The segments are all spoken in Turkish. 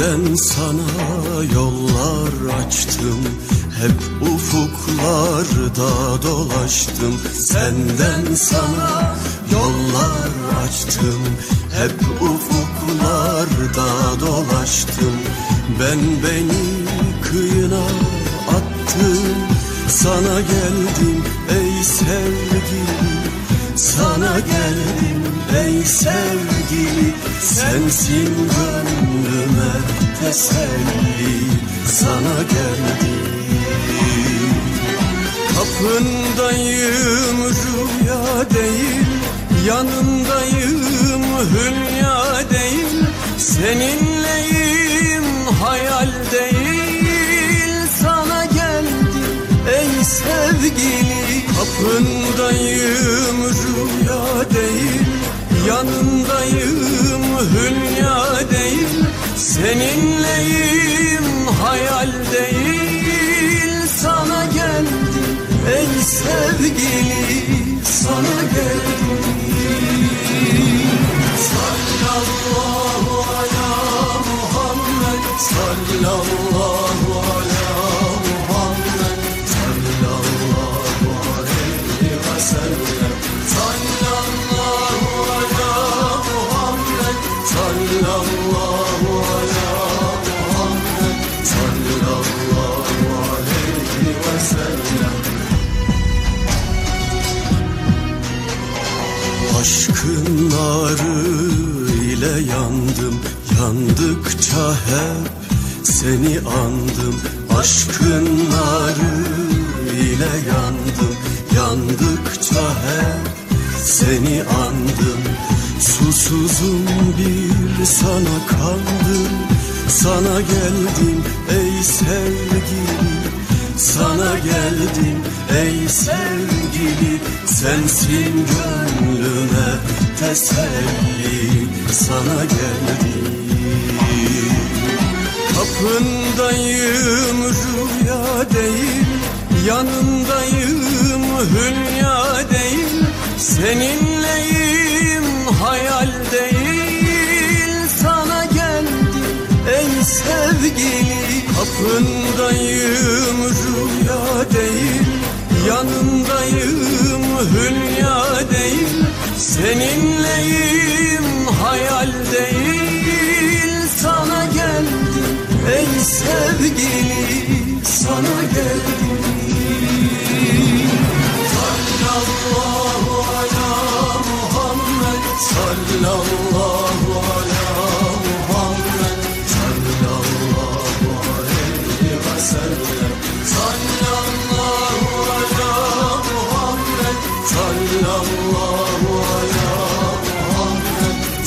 Senden sana yollar açtım Hep ufuklarda dolaştım. Senden sana yollar açtım Hep ufuklarda dolaştım. Ben beni kıyına attım Sana geldim ey sevgilim. Sana geldim sevgili Sensin gönlüme teselli Sana geldim Kapındayım rüya değil Yanındayım hülya değil. Seninleyim hayal değil Sana geldim ey sevgili. Kapındayım rüya Yanındayım hülya değil Seninleyim hayal değil Sana geldim ey sevgili Sana geldim. Sallallahu ala Muhammed. Sallallahu ala Muhammed. Sallallahu aleyhi ve sellem Aşkın narı ile yandım Yandıkça hep seni andım. Aşkın narı ile yandım Yandıkça hep seni andım. Susuzum bir sana kandım Sana geldim ey sevgilim sana geldim ey sevgili Sensin gönlüme teselli. Sana geldim. Kapındayım rüya değil Yanındayım Kapındayım rüya değil. Yanındayım hülya değil. Seninleyim hayal değil. Sana geldim ey sevgili Sana geldim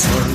Christmas.